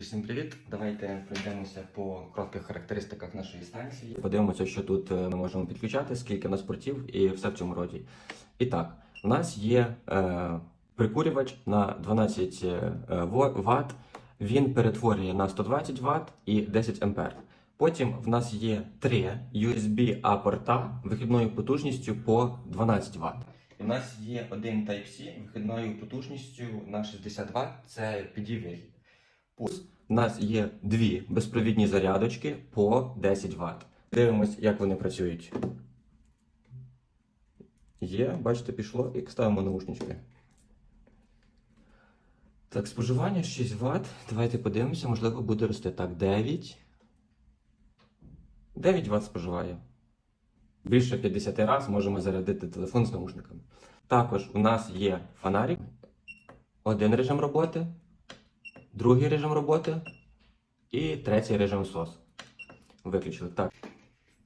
Всім привіт! Давайте пройдемося по коротких характеристиках нашої станції. Подивимося, що тут е, ми можемо підключати, скільки у нас портів і все в цьому роді. І так, у нас є е, прикурювач на 12 е, Вт. Він перетворює на 120 Вт і 10 А. Потім в нас є три USB-A порта вихідною потужністю по 12 Вт. У нас є один Type-C вихідною потужністю на 60 Вт. Це підівий. Пус. У нас є дві безпровідні зарядочки по 10 Вт. Дивимось, як вони працюють. Є, бачите, пішло і ставимо наушнички. Так, споживання 6 Вт. Давайте подивимося, можливо, буде рости. Так, 9. 9 Вт споживає. Більше 50 разів можемо зарядити телефон з наушниками. Також у нас є фонарик, один режим роботи, другий режим роботи і третій режим SOS. Виключили. Так.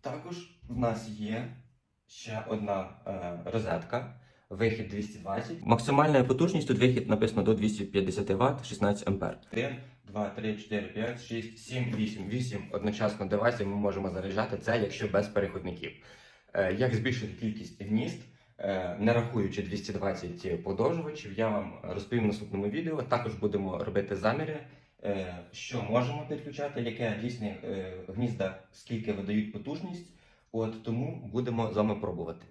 Також в нас є ще одна е, розетка. Вихід 220. Максимальна потужність тут вихід написано до 250 Вт 16 А. 1, 2, 3, 4, 5, 6, 7, 8. 8 одночасно девайсів ми можемо заряджати це, якщо без переходників. Е, як збільшити кількість гнізд, не рахуючи 220 подовжувачів, я вам розповім в наступному відео. Також будемо робити заміри, е, що можемо підключати, яке дійсне е, гнізда, скільки видають потужність. От тому будемо з вами пробувати.